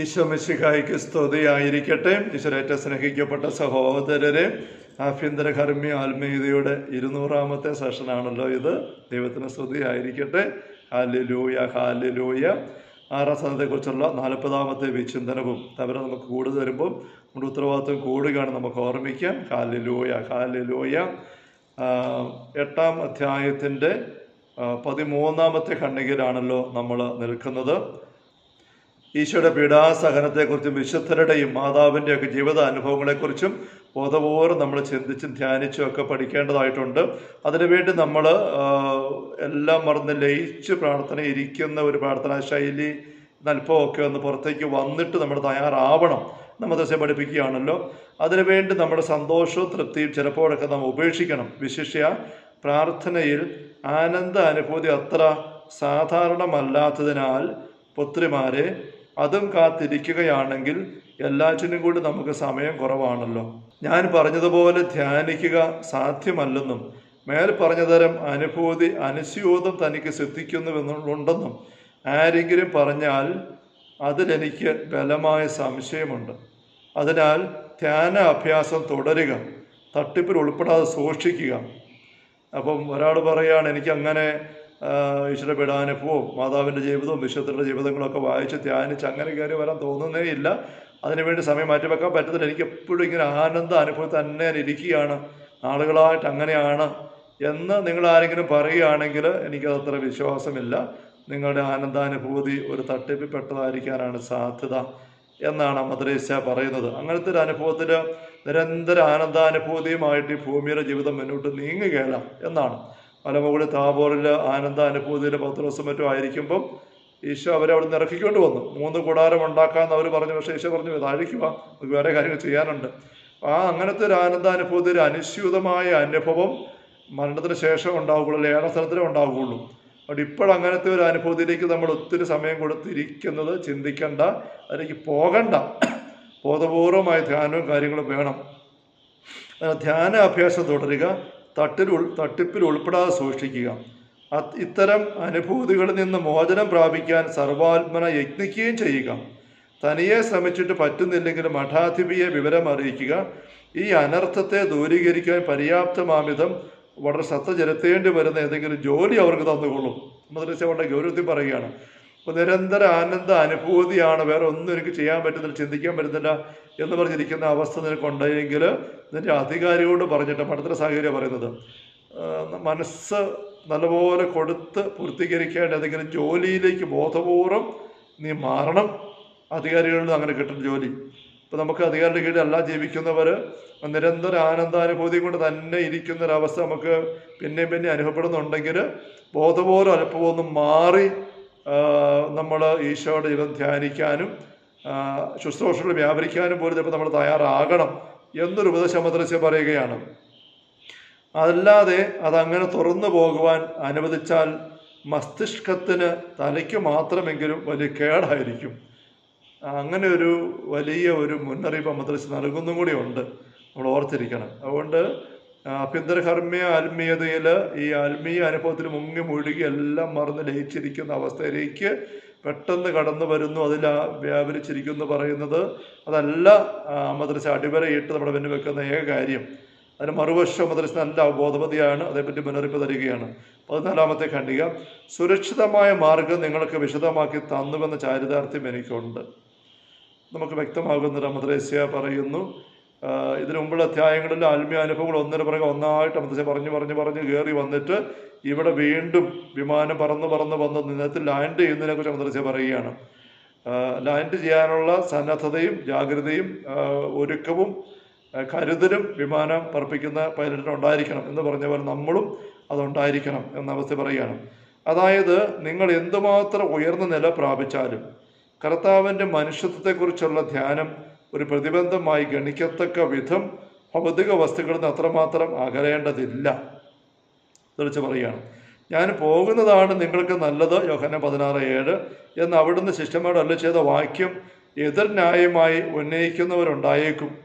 ഈശോ സ്തുതിയായിരിക്കട്ടെ. ഈശ്വരേറ്റ സ്നേഹിക്കപ്പെട്ട സഹോദരരെ ആഭ്യന്തര കർമ്മി ആത്മീയതയുടെ ഇരുന്നൂറാമത്തെ സെഷനാണല്ലോ ഇത്. ദൈവത്തിന് സ്തുതിയായിരിക്കട്ടെ. ഹാലിലൂയ ഹാലിലൂയ ആറാസനത്തെക്കുറിച്ചുള്ള നാൽപ്പതാമത്തെ വിചിന്തനവും തവരെ നമുക്ക് കൂടുതൽ വരുമ്പോൾ നമ്മുടെ ഉത്തരവാദിത്വം കൂടുകയാണ് നമുക്ക് ഓർമ്മിക്കാം. ഹാലിലൂയ ഹാലിലൂയ എട്ടാം അധ്യായത്തിന്റെ പതിമൂന്നാമത്തെ ഖണ്ഡികയിലാണല്ലോ നമ്മൾ നിൽക്കുന്നത്. ഈശോയുടെ പീഡാസഹനത്തെക്കുറിച്ചും വിശുദ്ധരുടെയും മാതാവിന്റെയൊക്കെ ജീവിത അനുഭവങ്ങളെക്കുറിച്ചും ബോധപൂർവം നമ്മൾ ചിന്തിച്ചും ധ്യാനിച്ചും ഒക്കെ പഠിക്കേണ്ടതായിട്ടുണ്ട്. അതിനുവേണ്ടി നമ്മൾ എല്ലാം മറന്ന് ലയിച്ച് പ്രാർത്ഥന ഇരിക്കുന്ന ഒരു പ്രാർത്ഥനാ ശൈലി നൽപ്പമൊക്കെ ഒന്ന് പുറത്തേക്ക് വന്നിട്ട് നമ്മൾ തയ്യാറാവണം. നമ്മൾ ദിവസം പഠിപ്പിക്കുകയാണല്ലോ. അതിനുവേണ്ടി നമ്മുടെ സന്തോഷവും തൃപ്തിയും ചിലപ്പോഴൊക്കെ നാം ഉപേക്ഷിക്കണം. വിശിഷ്യ പ്രാർത്ഥനയിൽ ആനന്ദ അനുഭൂതി അത്ര സാധാരണമല്ലാത്തതിനാൽ പുത്രിമാരെ അതും കാത്തിരിക്കുകയാണെങ്കിൽ എല്ലാറ്റിനും കൂടി നമുക്ക് സമയം കുറവാണല്ലോ. ഞാൻ പറഞ്ഞതുപോലെ ധ്യാനിക്കുക സാധ്യമല്ലെന്നും മേൽ പറഞ്ഞതരം അനുഭൂതി അനുസ്യൂതം തനിക്ക് സിദ്ധിക്കുന്നുവെന്നുണ്ടെന്നും ആരെങ്കിലും പറഞ്ഞാൽ അതിലെനിക്ക് ബലമായ സംശയമുണ്ട്. അതിനാൽ ധ്യാന അഭ്യാസം തുടരുക തട്ടിപ്പിൽ ഉൾപ്പെടാതെ സൂക്ഷിക്കുക. അപ്പം ഒരാൾ പറയുകയാണ് എനിക്ക് അങ്ങനെ ഈശ്വര പീഠാനുഭവവും മാതാവിന്റെ ജീവിതവും വിശ്വത്തിന്റെ ജീവിതങ്ങളൊക്കെ വായിച്ച് ധ്യാനിച്ച് അങ്ങനെ കയറി വരാൻ തോന്നുന്നേ ഇല്ല. അതിനുവേണ്ടി സമയം മാറ്റിവെക്കാൻ പറ്റത്തില്ല. എനിക്ക് എപ്പോഴും ഇങ്ങനെ ആനന്ദ അനുഭവം തന്നെ ഇരിക്കുകയാണ്. നാളുകളായിട്ട് അങ്ങനെയാണ് എന്ന് നിങ്ങൾ ആരെങ്കിലും പറയുകയാണെങ്കിൽ എനിക്കത് അത്ര വിശ്വാസമില്ല. നിങ്ങളുടെ ആനന്ദാനുഭൂതി ഒരു തട്ടിപ്പിൽ പെട്ടതായിരിക്കാനാണ് സാധ്യത എന്നാണ് മദ്രേസ പറയുന്നത്. അങ്ങനത്തെ ഒരു അനുഭവത്തിൽ നിരന്തര ആനന്ദാനുഭൂതിയുമായിട്ട് ഈ ഭൂമിയുടെ ജീവിതം മുന്നോട്ട് നീങ്ങുകയില്ല എന്നാണ്. മലമുകളിൽ താബോറിൽ ആനന്ദാനുഭൂതിയിൽ പത്ത് ദിവസം മറ്റും ആയിരിക്കുമ്പം ഈശോ അവരെ അവിടെ നിന്ന് ഇറക്കിക്കൊണ്ട് വന്നു. മൂന്ന് കൂടാരം ഉണ്ടാക്കാമെന്ന് അവർ പറഞ്ഞു. പക്ഷേ ഈശോ പറഞ്ഞു താഴേക്ക് വാ നമുക്ക് വേറെ കാര്യങ്ങൾ ചെയ്യാനുണ്ട്. ആ അങ്ങനത്തെ ഒരു ആനന്ദാനുഭൂതി ഒരു അനുസ്യൂതമായ അനുഭവം മരണത്തിന് ശേഷം ഉണ്ടാവുകയുള്ളൂ അല്ലെങ്കിൽ ഏഴാം സ്ഥലത്തിലേ ഉണ്ടാവുകയുള്ളൂ. അതുകൊണ്ട് ഇപ്പോൾ അങ്ങനത്തെ ഒരു അനുഭൂതിയിലേക്ക് നമ്മൾ ഒത്തിരി സമയം കൊടുത്തിരിക്കുന്നത് ചിന്തിക്കണ്ട അതിലേക്ക് പോകണ്ട. ബോധപൂർവമായ ധ്യാനവും കാര്യങ്ങളും വേണം. ധ്യാന അഭ്യാസം തുടരുക. തട്ടിൽ തട്ടിപ്പിൽ ഉൾപ്പെടാതെ സൂക്ഷിക്കുക. ഇത്തരം അനുഭൂതികളിൽ നിന്ന് മോചനം പ്രാപിക്കാൻ സർവാത്മന യജ്ഞിക്കുകയും ചെയ്യുക. തനിയെ ശ്രമിച്ചിട്ട് പറ്റുന്നില്ലെങ്കിൽ മഠാധിപിയെ വിവരം അറിയിക്കുക. ഈ അനർത്ഥത്തെ ദൂരീകരിക്കാൻ പര്യാപ്തമാമിതം വളരെ ശ്രദ്ധ ചെലുത്തേണ്ടി വരുന്ന ഏതെങ്കിലും ജോലി അവർക്ക് തന്നുകൊള്ളും. എന്നതിനെ വളരെ ഗൗരവത്തിൽ പറയുകയാണ്. അപ്പോൾ നിരന്തര ആനന്ദ അനുഭൂതിയാണ്. വേറെ ഒന്നും എനിക്ക് ചെയ്യാൻ പറ്റുന്നില്ല ചിന്തിക്കാൻ പറ്റുന്നില്ല. എന്ന് പറഞ്ഞിരിക്കുന്ന അവസ്ഥ നിനക്കുണ്ടെങ്കിൽ നിന്റെ അധികാരിയോട് പറഞ്ഞിട്ട് പഠിത്തര സാഹചര്യം പറയുന്നത്. മനസ്സ് നല്ലപോലെ കൊടുത്ത് പൂർത്തീകരിക്കേണ്ട ഏതെങ്കിലും ജോലിയിലേക്ക് ബോധപൂർവം നീ മാറണം. അധികാരികളിൽ അങ്ങനെ കിട്ടുന്ന ജോലി. ഇപ്പം നമുക്ക് അധികാരിയുടെ കീഴിൽ അല്ല ജീവിക്കുന്നവർ നിരന്തര ആനന്ദാനുഭൂതി കൊണ്ട് തന്നെ ഇരിക്കുന്ന ഒരവസ്ഥ നമുക്ക് പിന്നെയും പിന്നെ അനുഭവപ്പെടുന്നുണ്ടെങ്കിൽ ബോധപൂർവം അല്പമൊന്നും മാറി നമ്മൾ ഈശോയുടെ ജീവിതം ധ്യാനിക്കാനും ശുശ്രൂഷകൾ വ്യാപരിക്കാനും പോലും ചിലപ്പോൾ നമ്മൾ തയ്യാറാകണം എന്നൊരു ഉപദേശം പറയുകയാണ്. അതല്ലാതെ അതങ്ങനെ തുറന്നു പോകുവാൻ അനുവദിച്ചാൽ മസ്തിഷ്കത്തിന് തലയ്ക്ക് മാത്രമെങ്കിലും വലിയ കേടായിരിക്കും. അങ്ങനെ ഒരു വലിയ ഒരു മുന്നറിയിപ്പ് മദ്രസ നൽകുന്നും കൂടി ഉണ്ട്. നമ്മൾ ഓർത്തിരിക്കണം. അതുകൊണ്ട് ആഭ്യന്തര കർമ്മീയ ആത്മീയതയിൽ ഈ ആത്മീയ അനുഭവത്തിൽ മുങ്ങി മുഴുകി എല്ലാം മറന്ന് ലയിച്ചിരിക്കുന്ന അവസ്ഥയിലേക്ക് പെട്ടെന്ന് കടന്നു വരുന്നു. അതിൽ വ്യാപരിച്ചിരിക്കുന്നു പറയുന്നത് അതല്ല മദ്രസ അടിവരയിട്ട് നമ്മുടെ മുന്നിൽ വെക്കുന്ന ഏക കാര്യം. അതിന് മറുവശം മദ്രസ നല്ല ബോധമതിയാണ് അതേപ്പറ്റി മുന്നറിയിപ്പ് തരികയാണ്. പതിനാലാമത്തെ ഖണ്ഡിക സുരക്ഷിതമായ മാർഗം നിങ്ങൾക്ക് വിശദമാക്കി തന്നുവെന്ന ചാരിതാർത്ഥ്യം എനിക്കുണ്ട്. നമുക്ക് വ്യക്തമാകുന്ന മദ്രസ്യ പറയുന്നു ഇതിനു മുമ്പുള്ള അധ്യായങ്ങളിൽ ആത്മീയ അനുഭവങ്ങൾ ഒന്നിനു പുറകെ ഒന്നായിട്ട് മദ്രസ്യ പറഞ്ഞു പറഞ്ഞു പറഞ്ഞ് കയറി വന്നിട്ട് ഇവിടെ വീണ്ടും വിമാനം പറന്ന് പറന്ന് വന്ന് നിന്നത്തിൽ ലാൻഡ് ചെയ്യുന്നതിനെ കുറിച്ച് മദ്രസ്യ പറയുകയാണ്. ലാൻഡ് ചെയ്യാനുള്ള സന്നദ്ധതയും ജാഗ്രതയും ഒരുക്കവും കരുതലും വിമാനം പറപ്പിക്കുന്ന പൈലറ്റിന് ഉണ്ടായിരിക്കണം എന്ന് പറഞ്ഞ പോലെ നമ്മളും അതുണ്ടായിരിക്കണം എന്ന അവസ്ഥ പറയുകയാണ്. അതായത് നിങ്ങൾ എന്തുമാത്രം ഉയർന്ന നില പ്രാപിച്ചാലും കർത്താവിന്റെ മനുഷ്യത്വത്തെക്കുറിച്ചുള്ള ധ്യാനം ഒരു പ്രതിബന്ധമായി ഗണിക്കത്തക്ക വിധം ഭൗതിക വസ്തുക്കളിൽ നിന്ന് അത്രമാത്രം അകലേണ്ടതില്ല. തെളിച്ച് പറയുകയാണ്. ഞാൻ പോകുന്നതാണ് നിങ്ങൾക്ക് നല്ലത് യോഹന പതിനാറ് ഏഴ്. എന്ന് അവിടുന്ന് ശിഷ്യന്മാരോട് അല്ല ചെയ്ത വാക്യം എതിർ ന്യായമായി ഉന്നയിക്കുന്നവരുണ്ടായേക്കും.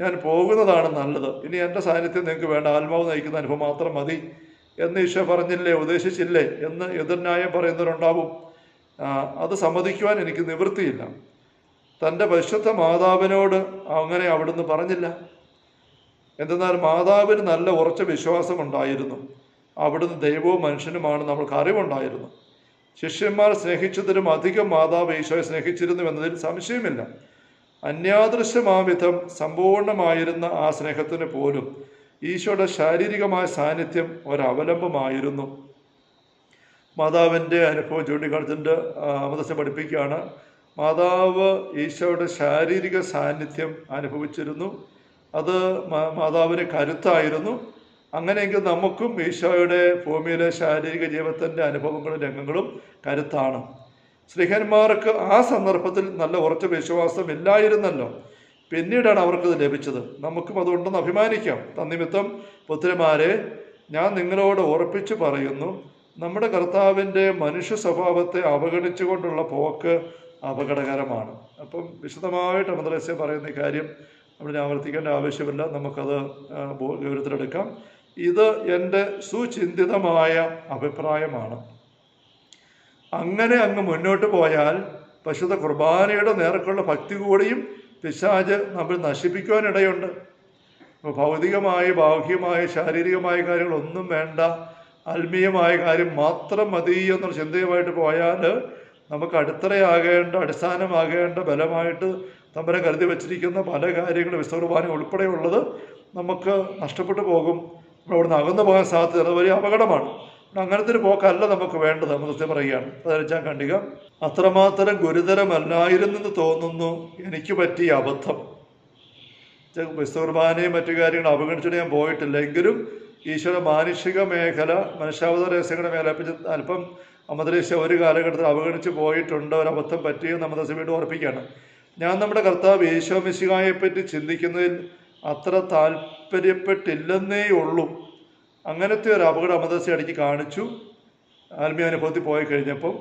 ഞാൻ പോകുന്നതാണ് നല്ലത്. ഇനി എന്റെ സാന്നിധ്യം നിങ്ങൾക്ക് വേണ്ട. ആത്മാവ് നയിക്കുന്ന അനുഭവം മാത്രം മതി. എന്ന് ഈശോ പറഞ്ഞില്ലേ ഉദ്ദേശിച്ചില്ലേ എന്ന് എതിർന്യായം പറയുന്നവരുണ്ടാവും. അത് സമ്മതിക്കുവാൻ എനിക്ക് നിവൃത്തിയില്ല. തന്റെ പരിശുദ്ധ മാതാവിനോട് അങ്ങനെ അവിടുന്ന് പറഞ്ഞില്ല. എന്തെന്നാൽ മാതാവിന് നല്ല ഉറച്ച വിശ്വാസമുണ്ടായിരുന്നു അവിടുന്ന് ദൈവവും മനുഷ്യനുമാണ് നമ്മൾക്ക് അറിവുണ്ടായിരുന്നു. ശിഷ്യന്മാർ സ്നേഹിച്ചതിലും അധികം മാതാവ് ഈശോയെ സ്നേഹിച്ചിരുന്നു എന്നതിൽ സംശയമില്ല. അന്യാദൃശ്യമാവിധം സമ്പൂർണമായിരുന്ന ആ സ്നേഹത്തിന് പോലും ഈശോയുടെ ശാരീരികമായ സാന്നിധ്യം ഒരവലംബമായിരുന്നു. മാതാവിന്റെ അനുഭവം ചൂണ്ടിക്കാണിച്ചിട്ട് അമൃതസ്യം പഠിപ്പിക്കുകയാണ്. മാതാവ് ഈശോയുടെ ശാരീരിക സാന്നിധ്യം അനുഭവിച്ചിരുന്നു. അത് മാതാവിന് കരുത്തായിരുന്നു. അങ്ങനെയെങ്കിൽ നമുക്കും ഈശോയുടെ ഭൂമിയിലെ ശാരീരിക ജീവിതത്തിന്റെ അനുഭവങ്ങളും രംഗങ്ങളും കരുത്താണ്. സ്ത്രീഹന്മാർക്ക് ആ സന്ദർഭത്തിൽ നല്ല ഉറച്ച വിശ്വാസം ഇല്ലായിരുന്നല്ലോ. പിന്നീടാണ് അവർക്കത് ലഭിച്ചത്. നമുക്കും അതുകൊണ്ടെന്ന് അഭിമാനിക്കാം. തന്നിമിത്തം പുത്രിമാരെ ഞാൻ നിങ്ങളോട് ഉറപ്പിച്ചു പറയുന്നു നമ്മുടെ കർത്താവിന്റെ മനുഷ്യ സ്വഭാവത്തെ അവഗണിച്ചുകൊണ്ടുള്ള പോക്ക് അപകടകരമാണ്. അപ്പം വിശദമായിട്ട് അമദ്രസ്യ പറയുന്ന കാര്യം നമ്മൾ ആവർത്തിക്കേണ്ട ആവശ്യമില്ല. നമുക്കത് ഗൗരവത്തിലെടുക്കാം ഇത് എന്റെ സുചിന്തിതമായ അഭിപ്രായമാണ്. അങ്ങനെ അങ്ങ് മുന്നോട്ട് പോയാൽ പശുത കുർബാനയുടെ നേർക്കുള്ള ഭക്തി കൂടിയും പിശാജ് നമ്മൾ നശിപ്പിക്കുവാനിടയുണ്ട്. അപ്പോൾ ഭൗതികമായ ബാഹ്യമായ ശാരീരികമായ കാര്യങ്ങളൊന്നും വേണ്ട ആത്മീയമായ കാര്യം മാത്രം മതി എന്നുള്ള ചിന്തയുമായിട്ട് പോയാൽ നമുക്ക് അടിത്തറയാകേണ്ട അടിസ്ഥാനമാകേണ്ട ബലമായിട്ട് തമ്പരെ കരുതി വച്ചിരിക്കുന്ന പല കാര്യങ്ങളും വിശ്വകുർബാന ഉൾപ്പെടെയുള്ളത് നമുക്ക് നഷ്ടപ്പെട്ടു പോകും. അവിടുന്ന് അകന്നു പോകാൻ സാധ്യത അത് വലിയ അപകടമാണ്. അങ്ങനത്തെ ഒരു പോക്കല്ല നമുക്ക് വേണ്ടത് നമ്മൾ സത്യം പറയുകയാണ്. പതിനഞ്ചാം കണ്ടിക അത്രമാത്രം ഗുരുതരമല്ലായിരുന്നെന്ന് തോന്നുന്നു എനിക്ക് പറ്റിയ അബദ്ധം. വിശ്വകുർബാനയും മറ്റു കാര്യങ്ങളും അവഗണിച്ചിട്ട് ഞാൻ പോയിട്ടില്ല. എങ്കിലും ഈശ്വര മാനുഷിക മേഖല മനുഷ്യാവതാര രഹസ്യങ്ങളുടെ മേഖല അല്പം അല്പം അമദ്രേശ്യ ഒരു കാലഘട്ടത്തിൽ അവഗണിച്ച് പോയിട്ടുണ്ട്? ഒരു അബദ്ധം പറ്റിയെന്ന് അമദ്രസ വീണ്ടും ഉറപ്പിക്കുകയാണ്. ഞാൻ നമ്മുടെ കർത്താവ് യേശോ മിശിഹായെ പറ്റി ചിന്തിക്കുന്നതിൽ അത്ര താല്പര്യപ്പെട്ടില്ലെന്നേ ഉള്ളൂ. അങ്ങനത്തെ ഒരു അപകടം അമദ്രസ ഇടയ്ക്ക് കാണിച്ചു. ആത്മീയ അനുഭവത്തിൽ പോയി കഴിഞ്ഞപ്പം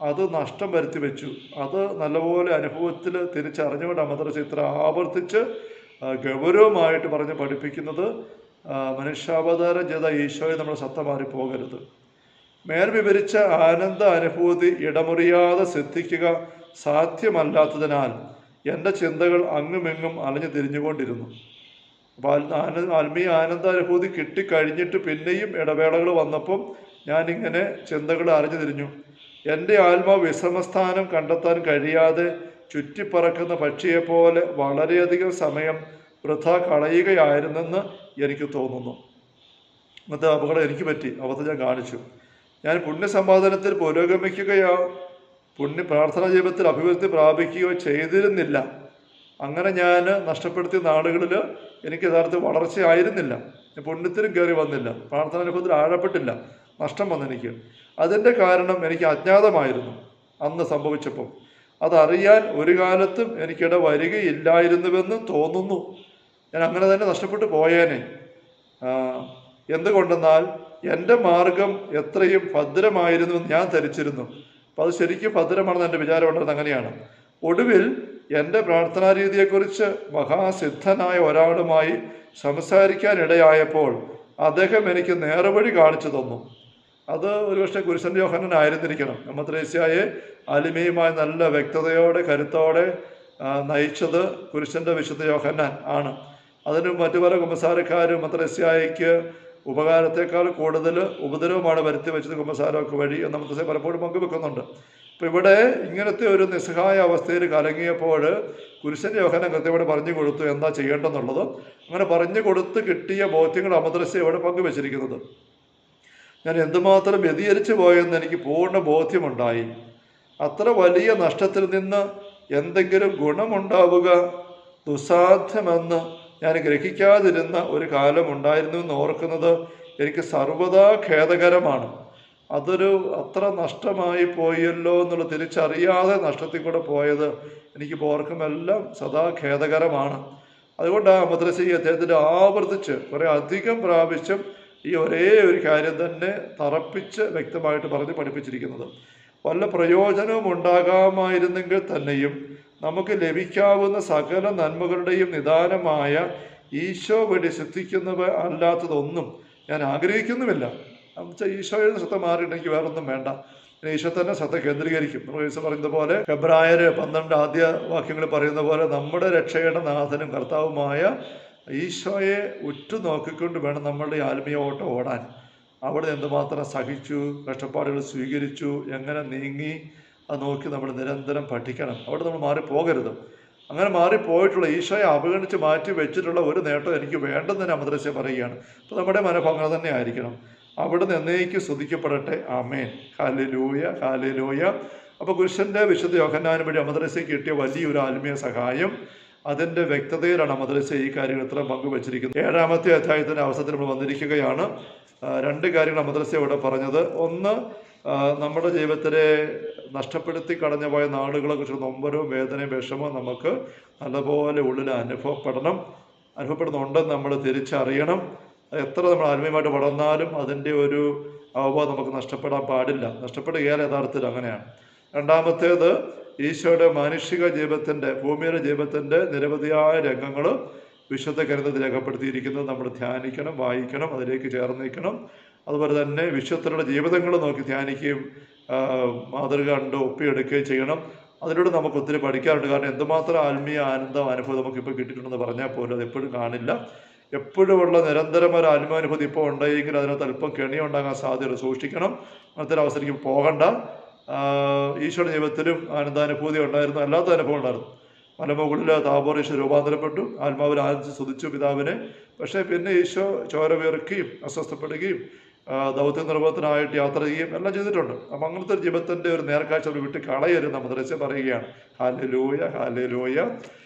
അത് നഷ്ടം വരുത്തി വെച്ചു. അത് നല്ലപോലെ അനുഭവത്തിൽ തിരിച്ചറിഞ്ഞുകൊണ്ട് അമദ്രസ ഇത്ര ആവർത്തിച്ച് ഗൗരവമായിട്ട് പറഞ്ഞ് പഠിപ്പിക്കുന്നത് മനുഷ്യാവതാരം ചെയ്ത ഈശോയെ നമ്മൾ സത്തമാറി പോകരുത് മേൽ വിവരിച്ച ആനന്ദ അനുഭൂതി ഇടമുറിയാതെ സിദ്ധിക്കുക സാധ്യമല്ലാത്തതിനാൽ എന്റെ ചിന്തകൾ അങ്ങുമിങ്ങും അലഞ്ഞു തിരിഞ്ഞുകൊണ്ടിരുന്നു. അപ്പോൾ ആത്മീയ ആനന്ദാനുഭൂതി കിട്ടിക്കഴിഞ്ഞിട്ട് പിന്നെയും ഇടവേളകൾ വന്നപ്പം ഞാനിങ്ങനെ ചിന്തകൾ അറിഞ്ഞു തിരിഞ്ഞു. എന്റെ ആത്മാവ് വിശ്രമസ്ഥാനം കണ്ടെത്താൻ കഴിയാതെ ചുറ്റിപ്പറക്കുന്ന പക്ഷിയെപ്പോലെ വളരെയധികം സമയം വൃഥ കളയുകയായിരുന്നെന്ന് എനിക്ക് തോന്നുന്നു. ഇന്നത്തെ അപകടം എനിക്ക് പറ്റി. അവസ്ഥ ഞാൻ കാണിച്ചു. ഞാൻ പുണ്യസമ്പാദനത്തിൽ പുരോഗമിക്കുകയോ പുണ്യ പ്രാർത്ഥനാ ജീവിതത്തിൽ അഭിവൃദ്ധി പ്രാപിക്കുകയോ ചെയ്തിരുന്നില്ല. അങ്ങനെ ഞാൻ നഷ്ടപ്പെടുത്തിയ നാടുകളിൽ എനിക്ക് യഥാർത്ഥ വളർച്ചയായിരുന്നില്ല. ഞാൻ പുണ്യത്തിലും കയറി വന്നില്ല. പ്രാർത്ഥന അനുഭവത്തിൽ ആഴപ്പെട്ടില്ല. നഷ്ടം വന്നെനിക്ക് അതിന്റെ കാരണം എനിക്ക് അജ്ഞാതമായിരുന്നു അന്ന് സംഭവിച്ചപ്പോൾ. അതറിയാൻ ഒരു കാലത്തും എനിക്കിട വരികയില്ലായിരുന്നുവെന്ന് തോന്നുന്നു. ഞാൻ അങ്ങനെ തന്നെ നഷ്ടപ്പെട്ടു പോയേനെ. എന്തുകൊണ്ടെന്നാൽ എന്റെ മാർഗം എത്രയും ഭദ്രമായിരുന്നു ഞാൻ ധരിച്ചിരുന്നു. അപ്പം അത് ശരിക്കും ഭദ്രമാണെന്ന് എന്റെ വിചാരം ഉണ്ടായിരുന്നത് അങ്ങനെയാണ്. ഒടുവിൽ എന്റെ പ്രാർത്ഥനാ രീതിയെക്കുറിച്ച് മഹാസിദ്ധനായ ഒരാളുമായി സംസാരിക്കാനിടയായപ്പോൾ അദ്ദേഹം എനിക്ക് നേർവഴി കാണിച്ചു തന്നു. അത് ഒരുപക്ഷെ കുരിശൻ യോഹനൻ ആയിരുന്നിരിക്കണം. നമ്മത്രേസ്യായെ അലിമയുമായി നല്ല വ്യക്തതയോടെ കരുത്തോടെ നയിച്ചത് കുരിശന്റെ വിശുദ്ധ യോഹന്നാൻ ആണ്. അതിന് മറ്റു പല കുമ്പസാരക്കാരും മത്രസ്യായിക്ക് ഉപകാരത്തെക്കാൾ കൂടുതൽ ഉപദ്രവമാണ് വരുത്തി വെച്ചത് കുമ്പസാരമൊക്കെ വഴി എന്ന് നമുക്ക് പലപ്പോഴും പങ്കുവെക്കുന്നുണ്ട്. അപ്പോൾ ഇവിടെ ഇങ്ങനത്തെ ഒരു നിസ്സഹായ അവസ്ഥയിൽ കലങ്ങിയപ്പോൾ കുരിശന്റെ യോഹനം കൃത്യമായിട്ട് പറഞ്ഞു കൊടുത്തു എന്താ ചെയ്യേണ്ടെന്നുള്ളത് അങ്ങനെ പറഞ്ഞു കൊടുത്ത് കിട്ടിയ ബോധ്യങ്ങൾ അമദ്രസ്യ ഇവിടെ പങ്കുവെച്ചിരിക്കുന്നത്. ഞാൻ എന്തുമാത്രം വ്യതിചരിച്ചു പോയെന്ന് എനിക്ക് പൂർണ ബോധ്യമുണ്ടായി. അത്ര വലിയ നഷ്ടത്തിൽ നിന്ന് എന്തെങ്കിലും ഗുണമുണ്ടാവുക ദുസ്സാധ്യമെന്ന് ഞാൻ ഗ്രഹിക്കാതിരുന്ന ഒരു കാലമുണ്ടായിരുന്നു എന്ന് ഓർക്കുന്നത് എനിക്ക് സർവതാ ഖേദകരമാണ്. അതൊരു അത്ര നഷ്ടമായി പോയല്ലോ എന്നുള്ള തിരിച്ചറിയാതെ നഷ്ടത്തിൽ കൂടെ പോയത് എനിക്ക് ഓർക്കുമെല്ലാം സദാ ഖേദകരമാണ്. അതുകൊണ്ടാണ് ആ അദ്ദേഹത്തിന്റെ ആവർത്തിച്ച് കുറേ അധികം പ്രാവശ്യം ഈ ഒരേ ഒരു കാര്യം തന്നെ തറപ്പിച്ച് വ്യക്തമായിട്ട് പറഞ്ഞ് പഠിപ്പിച്ചിരിക്കുന്നത്. വല്ല പ്രയോജനവും ഉണ്ടാകാമായിരുന്നെങ്കിൽ തന്നെയും നമുക്ക് ലഭിക്കാവുന്ന സകല നന്മകളുടെയും നിദാനമായ ഈശോ വഴി സിദ്ധിക്കുന്നവ അല്ലാത്തതൊന്നും ഞാൻ ആഗ്രഹിക്കുന്നുമില്ല. എന്നുവെച്ചാൽ നിന്ന് ശ്രദ്ധ മാറിയിട്ടെനിക്ക് വേറൊന്നും വേണ്ട. ഈശോ തന്നെ ശ്രദ്ധ കേന്ദ്രീകരിക്കും. നമ്മൾ ഈശോ പറയുന്ന പോലെ ഫെബ്രായർ പന്ത്രണ്ട് ആദ്യ വാക്യങ്ങൾ പറയുന്ന പോലെ നമ്മുടെ രക്ഷയുടെ നാഥനും കർത്താവുമായ ഈശോയെ ഉറ്റുനോക്കിക്കൊണ്ട് വേണം നമ്മളുടെ ആത്മീയ ഓട്ടം ഓടാൻ. അവിടെ എന്തുമാത്രം സഹിച്ചു കഷ്ടപ്പാടുകൾ സ്വീകരിച്ചു എങ്ങനെ നീങ്ങി അത് നോക്കി നമ്മൾ നിരന്തരം പഠിക്കണം. അവിടെ നമ്മൾ മാറിപ്പോകരുത്. അങ്ങനെ മാറിപ്പോയിട്ടുള്ള ഈശോയെ അവഗണിച്ച് മാറ്റി വെച്ചിട്ടുള്ള ഒരു നേട്ടം എനിക്ക് വേണ്ടെന്ന് തന്നെ അമദ്രസ്യ പറയുകയാണ്. അപ്പോൾ നമ്മുടെ മനോഭാവങ്ങൾ തന്നെ ആയിരിക്കണം. അവിടെ എന്നേക്ക് സ്തുതിക്കപ്പെടട്ടെ. ആമേൻ. ഹാലലൂയ ഹാലലൂയ അപ്പോൾ പുരുഷന്റെ വിശുദ്ധ യോഹന്നാനും വഴി മദ്രസയ്ക്ക് കിട്ടിയ വലിയൊരു ആത്മീയ സഹായം അതിന്റെ വ്യക്തതയിലാണ് മദ്രസ ഈ കാര്യങ്ങൾ ഇത്ര പങ്കുവച്ചിരിക്കുന്നത്. ഏഴാമത്തെ അധ്യായത്തിന്റെ അവസരത്തിൽ നമ്മൾ വന്നിരിക്കുകയാണ്. രണ്ട് കാര്യങ്ങൾ മദ്രസ ഇവിടെ പറഞ്ഞത്. ഒന്ന് നമ്മുടെ ജീവിതത്തിലെ നഷ്ടപ്പെടുത്തി കടഞ്ഞു പോയ നാളുകളെ കുറിച്ച് നൊമ്പരവും വേദനയും വിഷമവും നമുക്ക് നല്ലപോലെ ഉള്ളിൽ അനുഭവപ്പെടണം. അനുഭവപ്പെടുന്നുണ്ടെന്ന് നമ്മൾ തിരിച്ചറിയണം. എത്ര നമ്മൾ ആത്മീയമായിട്ട് വളർന്നാലും അതിന്റെ ഒരു അവബോധം നമുക്ക് നഷ്ടപ്പെടാൻ പാടില്ല. നഷ്ടപ്പെടുകയാൽ യഥാർത്ഥത്തിൽ അങ്ങനെയാണ്. രണ്ടാമത്തേത് ഈശോയുടെ മാനുഷിക ജീവിതത്തിന്റെ ഭൂമിയുടെ ജീവിതത്തിന്റെ നിരവധിയായ രംഗങ്ങൾ വിശുദ്ധ ഗ്രന്ഥത്തിൽ രേഖപ്പെടുത്തിയിരിക്കുന്നത് നമ്മൾ ധ്യാനിക്കണം വായിക്കണം അതിലേക്ക് ചേർന്ന് നിൽക്കണം അതുപോലെ തന്നെ വിശുദ്ധരുടെ ജീവിതങ്ങൾ നോക്കി ധ്യാനിക്കുകയും മാതൃക കണ്ട് ഒപ്പിയെടുക്കുകയും ചെയ്യണം. അതിലൂടെ നമുക്ക് ഒത്തിരി പഠിക്കാറുണ്ട് കാരണം എന്തുമാത്രം ആത്മീയ ആനന്ദം അനുഭവം നമുക്കിപ്പോൾ കിട്ടിയിട്ടുണ്ടെന്ന് പറഞ്ഞാൽ പോലും അത് എപ്പോഴും കാണില്ല. എപ്പോഴുമുള്ള നിരന്തരമായ ഒരു ആത്മാനുഭൂതി ഇപ്പോൾ ഉണ്ടെങ്കിൽ അതിനകത്ത് അല്പം കെണി ഉണ്ടാകാൻ സാധ്യത സൂക്ഷിക്കണം. അങ്ങനത്തെ ഒരു അവസരത്തിൽ പോകണ്ട. ഈശോയുടെ ജീവിതത്തിലും ആനന്ദാനുഭൂതി ഉണ്ടായിരുന്നു. അല്ലാത്ത അനുഭവം ഉണ്ടായിരുന്നു. മലമുകളിൽ താപോർ ഈശോ രൂപാന്തരപ്പെട്ടു. ആത്മാവിൽ ആനന്ദിച്ച് സ്തുതിച്ചു പിതാവിനെ. പക്ഷേ പിന്നെ ഈശോ ചോര വീർക്കുകയും അസ്വസ്ഥപ്പെടുകയും ദൗത്യ നിർവഹത്തിനായിട്ട് യാത്ര ചെയ്യുകയും എല്ലാം ചെയ്തിട്ടുണ്ട്. അപ്പം അങ്ങനത്തെ ഒരു ജീവിതത്തിന്റെ ഒരു നേർക്കാഴ്ച ഒരു വിട്ട് കളയരുത് മദ്രസ പറയുകയാണ്. ഹാലലൂയ ഹാലലൂയ കർത്താവ്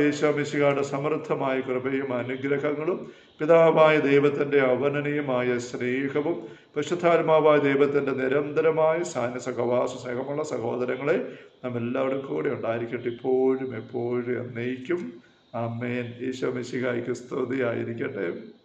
യേശോമിശികാരുടെ സമർത്ഥമായ കൃപയും അനുഗ്രഹങ്ങളും പിതാവായ ദൈവത്തിന്റെ അവനനീയമായ സ്നേഹവും പരിശുദ്ധാത്മാവായ ദൈവത്തിന്റെ നിരന്തരമായ സാന്യ സഹവാസ സ്നേഹമുള്ള സഹോദരങ്ങളെ നാം എല്ലാവരും കൂടെ ഉണ്ടായിരിക്കട്ടെ. ഇപ്പോഴും എപ്പോഴും എന്നേക്കും. അമ്മേൻ ഈശോ മിശികായ്ക്ക് സ്തുതിയായിരിക്കട്ടെ.